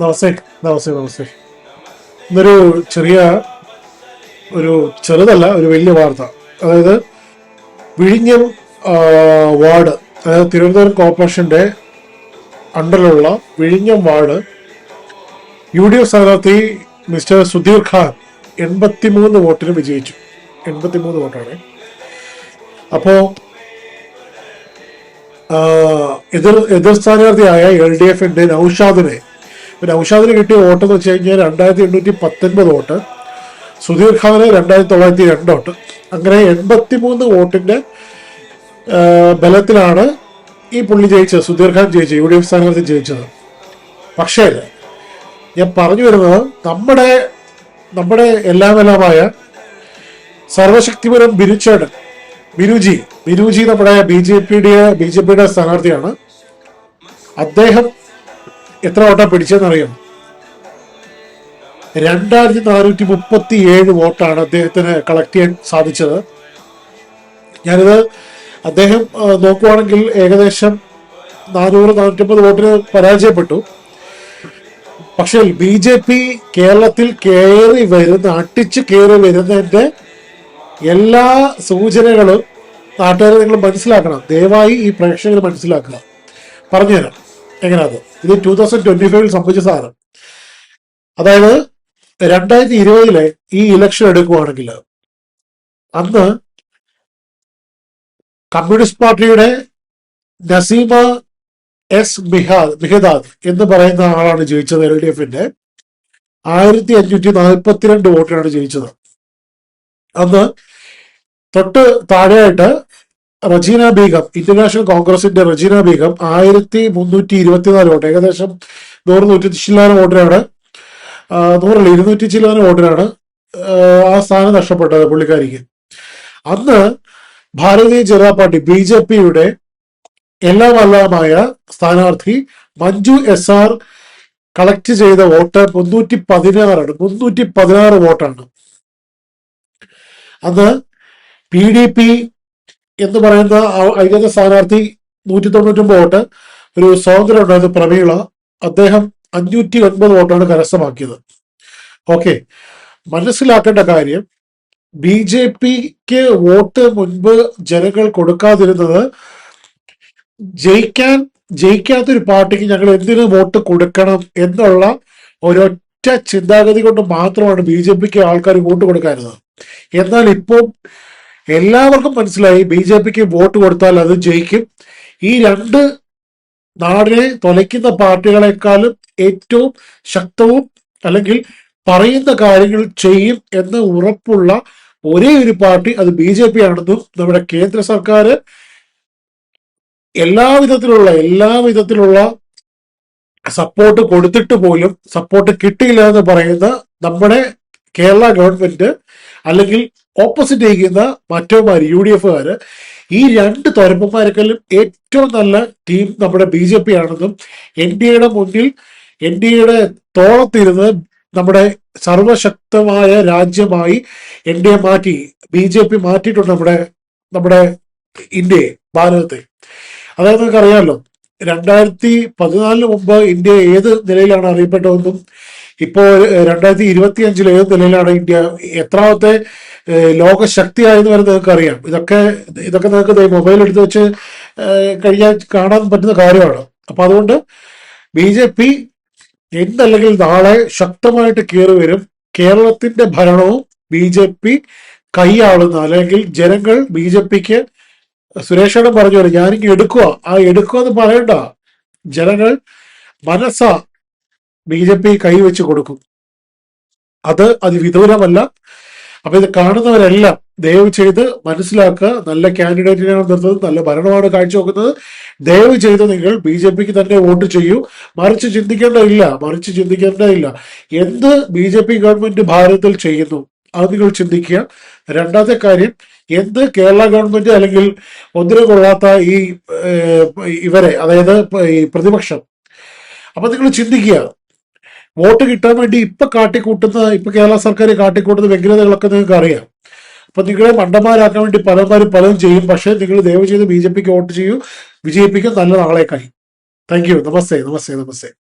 നമസ്തേ നമസ്തേ നമസ്തേ ഇന്നൊരു ചെറിയ ഒരു ചെറുതല്ല ഒരു വലിയ വാർത്ത. അതായത് വിഴിഞ്ഞം വാർഡ് അതായത് തിരുവനന്തപുരം കോർപ്പറേഷന്റെ അണ്ടറിലുള്ള വിഴിഞ്ഞം വാർഡ് യു ഡി എഫ് സ്ഥാനാർത്ഥി മിസ്റ്റർ സുധീർ ഖാൻ എൺപത്തിമൂന്ന് വോട്ടിന് വിജയിച്ചു. എൺപത്തിമൂന്ന് വോട്ടാണ്. അപ്പോൾ എതിർ എതിർ സ്ഥാനാർത്ഥിയായ എൽ ഡി എഫിന്റെ നൌഷാദിനെ ഇപ്പൊ നൌഷാദിന് കിട്ടിയ വോട്ട് എന്ന് വെച്ച് കഴിഞ്ഞാൽ രണ്ടായിരത്തി എണ്ണൂറ്റി പത്തൊൻപത് വോട്ട് സുധീർ ഖാന് രണ്ടായിരത്തി തൊള്ളായിരത്തി രണ്ട് വോട്ട്. അങ്ങനെ എൺപത്തി മൂന്ന് വോട്ടിന്റെ ബലത്തിലാണ് ഈ പുള്ളി ജയിച്ചത് സുധീർ ഖാൻ ജയിച്ചത് യു ഡി എഫ് സ്ഥാനാർത്ഥി ജയിച്ചത്. പക്ഷേ ഞാൻ പറഞ്ഞു വരുന്നത് നമ്മുടെ നമ്മുടെ എല്ലാമെല്ലാമായ സർവശക്തിപുരം ബിരുച്ചേട് ബിരുജി ബിരുജി നമ്മുടെ ബി ജെ പിയുടെ ബി ജെ പിയുടെ സ്ഥാനാർത്ഥിയാണ്. അദ്ദേഹം എത്ര വോട്ടാണ് പിടിച്ചതെന്നറിയാം രണ്ടായിരത്തി നാനൂറ്റി മുപ്പത്തി ഏഴ് വോട്ടാണ് അദ്ദേഹത്തിന് കളക്ട് ചെയ്യാൻ സാധിച്ചത്. ഞാനിത് അദ്ദേഹം നോക്കുവാണെങ്കിൽ ഏകദേശം നാനൂറ് നാനൂറ്റമ്പത് വോട്ടിന് പരാജയപ്പെട്ടു. പക്ഷേ ബി ജെ പി കേരളത്തിൽ കയറി വരുന്ന അട്ടിച്ച് കയറി വരുന്നതിന്റെ എല്ലാ സൂചനകളും നാട്ടുകാരെ നിങ്ങൾ മനസ്സിലാക്കണം. ദയവായി ഈ പ്രേക്ഷകർ മനസ്സിലാക്കുക. പറഞ്ഞുതരാം. എങ്ങനെയത് ഇത് ടൂ തൗസൻഡ് ട്വന്റി ഫൈവിൽ സംഭവിച്ച സാധനം. അതായത് രണ്ടായിരത്തി ഇരുപതിലെ ഈ ഇലക്ഷൻ എടുക്കുവാണെങ്കിൽ അന്ന് കമ്മ്യൂണിസ്റ്റ് പാർട്ടിയുടെ നസീമ എസ് മിഹാദ് മിഹദാദ് എന്ന് പറയുന്ന ആളാണ് ജയിച്ചത് എൽ ഡി എഫിന്റെ. ആയിരത്തി അഞ്ഞൂറ്റി നാൽപ്പത്തിരണ്ട് വോട്ടിനാണ് ജയിച്ചത്. അന്ന് തൊട്ട് താഴെയായിട്ട് റജീന ബീഗം ഇന്റർനാഷണൽ കോൺഗ്രസിന്റെ റജീന ബീഗം ആയിരത്തി മുന്നൂറ്റി ഇരുപത്തിനാല് വോട്ട് ഏകദേശം നൂറ് നൂറ്റി ചില്ലാനം വോട്ടിനാണ്. നൂറല്ല ഇരുന്നൂറ്റി ചില്ലാനം വോട്ടിനാണ് ആ, സ്ഥാനം നഷ്ടപ്പെട്ടത് പുള്ളിക്കാരിക്ക്. അന്ന് Bharatiya Janata party B J പിയുടെ എല്ലാമല്ലാമായ സ്ഥാനാർത്ഥി മഞ്ജു എസ് ആർ കളക്ട് ചെയ്ത വോട്ട് മുന്നൂറ്റി പതിനാറാണ് മുന്നൂറ്റി പതിനാറ് വോട്ടാണ്. അന്ന് പി ഡി പി എന്ന് പറയുന്ന അതിനകത്തെ സ്ഥാനാർത്ഥി നൂറ്റി തൊണ്ണൂറ്റൊമ്പത് വോട്ട് ഒരു സ്വാതന്ത്ര്യം ഉണ്ടായത് പ്രമീള. അദ്ദേഹം അഞ്ഞൂറ്റി ഒൻപത് വോട്ടാണ് കരസ്ഥമാക്കിയത്. ഓക്കെ. മനസ്സിലാക്കേണ്ട കാര്യം ബി ജെ പിക്ക് വോട്ട് മുൻപ് ജനങ്ങൾ കൊടുക്കാതിരുന്നത് ജയിക്കാൻ ജയിക്കാത്തൊരു പാർട്ടിക്ക് ഞങ്ങൾ എന്തിനു വോട്ട് കൊടുക്കണം എന്നുള്ള ഒരൊറ്റ ചിന്താഗതി കൊണ്ട് മാത്രമാണ് ബി ജെ പിക്ക് ആൾക്കാർ വോട്ട് കൊടുക്കാറുള്ളത് എന്നാൽ ഇപ്പോൾ എല്ലാവർക്കും മനസ്സിലായി. ബി ജെ പിക്ക് വോട്ട് കൊടുത്താൽ അത് ജയിക്കും. ഈ രണ്ട് നാടിനെ തൊലയ്ക്കുന്ന പാർട്ടികളെക്കാളും ഏറ്റവും ശക്തവും അല്ലെങ്കിൽ പറയുന്ന കാര്യങ്ങൾ ചെയ്യും എന്ന് ഉറപ്പുള്ള ഒരേ ഒരു പാർട്ടി അത് ബി ജെ പി ആണെന്നും നമ്മുടെ കേന്ദ്ര സർക്കാർ എല്ലാ വിധത്തിലുള്ള എല്ലാ വിധത്തിലുള്ള സപ്പോർട്ട് കൊടുത്തിട്ട് പോലും സപ്പോർട്ട് കിട്ടിയില്ല എന്ന് പറയുന്ന നമ്മുടെ കേരള ഗവൺമെന്റ് അല്ലെങ്കിൽ ഓപ്പോസിറ്റ് ചെയ്യുന്ന മറ്റവന്മാർ യു ഡി എഫുകാര് ഈ രണ്ട് തുരപ്പന്മാരെക്കാളും ഏറ്റവും നല്ല ടീം നമ്മുടെ ബി ജെ പി ആണെന്നും എൻ ഡി എയുടെ മുന്നിൽ എൻ ഡി എയുടെ തോളത്തിരുന്ന് നമ്മുടെ സർവശക്തമായ രാജ്യമായി എൻ ഡി എ മാറ്റി ബി ജെ പി മാറ്റിയിട്ടുണ്ട് നമ്മുടെ നമ്മുടെ ഇന്ത്യയെ ഭാരതത്തെ. അതായത് നിങ്ങൾക്ക് അറിയാമല്ലോ രണ്ടായിരത്തി പതിനാലിന് മുമ്പ് ഇന്ത്യ ഏത് നിലയിലാണ് അറിയപ്പെട്ടതെന്നും ഇപ്പോൾ രണ്ടായിരത്തി ഇരുപത്തി അഞ്ചിൽ ഏത് നിലയിലാണ് ഇന്ത്യ എത്രാമത്തെ ലോകശക്തിയായെന്ന് വരെ നിങ്ങൾക്ക് അറിയാം ഇതൊക്കെ ഇതൊക്കെ നിങ്ങൾക്ക് മൊബൈൽ എടുത്ത് വെച്ച് കഴിഞ്ഞാൽ കാണാൻ പറ്റുന്ന കാര്യമാണ്. അപ്പൊ അതുകൊണ്ട് ബി ജെ പി ഇന്നല്ലെങ്കിൽ നാളെ ശക്തമായിട്ട് കയറി വരും. കേരളത്തിന്റെ ഭരണവും ബി ജെ പി കൈയാളുന്ന അല്ലെങ്കിൽ ജനങ്ങൾ ബി ജെ പിക്ക് സുരേഷേടൻ പറഞ്ഞു ഞാനിങ്ങ് എടുക്കുക ആ എടുക്കുക എന്ന് പറയണ്ട. ജനങ്ങൾ മനസ്സ ബി ജെ പി കൈവച്ച് കൊടുക്കും. അത് അതിവിദൂരമല്ല അപ്പൊ ഇത് കാണുന്നവരെല്ലാം ദയവ് ചെയ്ത് മനസ്സിലാക്കുക. നല്ല കാൻഡിഡേറ്റിനെയാണ് നിർത്തുന്നത് നല്ല ഭരണമാണ് കാഴ്ചവെക്കുന്നത്. ദയവ് ചെയ്ത് നിങ്ങൾ ബി ജെ പിക്ക് തന്നെ വോട്ട് ചെയ്യൂ. മറിച്ച് ചിന്തിക്കേണ്ടതില്ല മറിച്ച് ചിന്തിക്കേണ്ടതില്ല. എന്ത് ബി ജെ പി ഗവൺമെന്റ് ഭാരതത്തിൽ ചെയ്യുന്നു? അത് നിങ്ങൾ ചിന്തിക്കുക. രണ്ടാമത്തെ കാര്യം എന്ത് കേരള ഗവൺമെന്റ് അല്ലെങ്കിൽ ഒന്നിനു കൊള്ളാത്ത ഈ ഇവരെ അതായത് ഈ പ്രതിപക്ഷം. അപ്പൊ നിങ്ങൾ ചിന്തിക്കുക. വോട്ട് കിട്ടാൻ വേണ്ടി ഇപ്പൊ കാട്ടിക്കൂട്ടുന്ന ഇപ്പൊ കേരള സർക്കാർ കാട്ടിക്കൂട്ടുന്ന വ്യഗ്രതകളൊക്കെ നിങ്ങൾക്ക് അറിയാം. അപ്പൊ നിങ്ങളെ മണ്ടന്മാരാക്കാൻ വേണ്ടി പലമാരും പലതും ചെയ്യും. പക്ഷെ നിങ്ങൾ ദയവ് ചെയ്ത് ബി ജെ പിക്ക് വോട്ട് ചെയ്യൂ. വിജയിപ്പിക്കും നല്ല നാളേക്കായി. താങ്ക് യു നമസ്തേ നമസ്തേ നമസ്തേ.